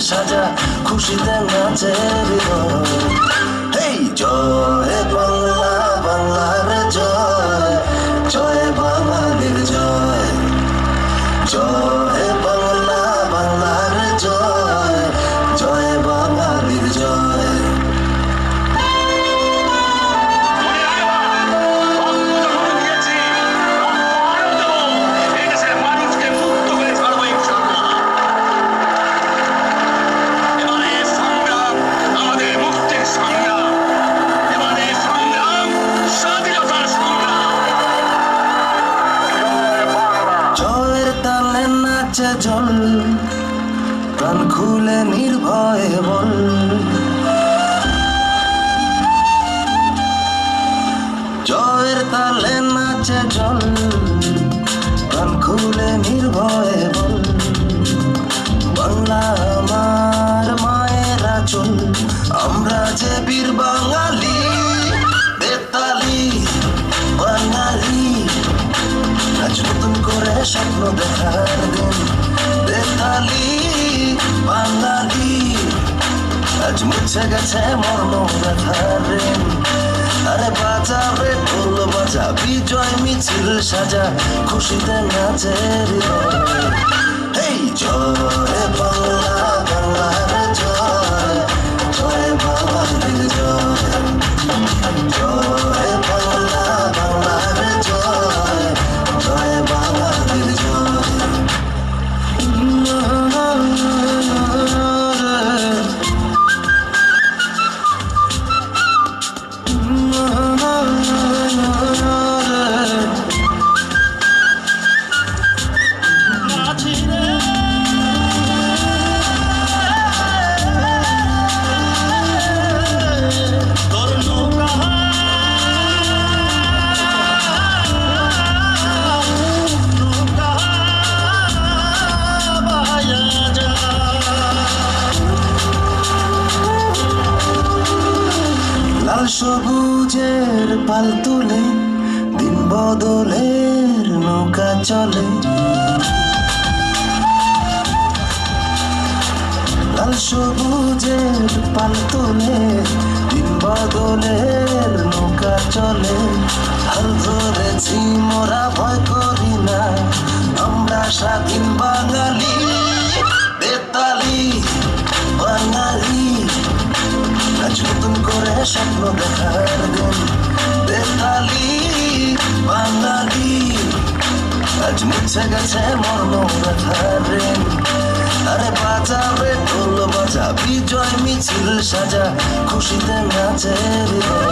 সাজা খুশিতে নাচে জয় জয় বাঙালির জয় জয় নাচে জল, প্রাণ খুলে নির্ভয়ে বল। জয়ের তালে নাচে জল, প্রাণ খুলে নির্ভয়ে বল। বাংলা আমার মায়ের চল আমরা যে বীর বাঙালি, বেতালি, বাঙালি, আজ নতুন করে স্বপ্ন দেখার বেতালি বাঙালি। আজ মুছে গেছে মর্ম ব্যথার আরে বাজারে ঢোল বাজা, বিজয় মিছিল সাজা, খুশিতে নাচে হৃদয়। এই জয় বাংলা বাংলার লাল সবুজের পাল তুলে, দিন বদলের নৌকা চলে। লাল সবুজের পাল তুলে, দিন বদলের নৌকা চলে। হাল ধরেছি, মোরা ভয় করি না। আমরা স্বাধীন বাঙালি, বেতালি, বাঙালি। আজ মুছে গেছে মর্ম ব্যথার আরে বাজারে ঢোল বাজা, বিজয় মিছিল সাজা, খুশিতে নাচে হৃদয়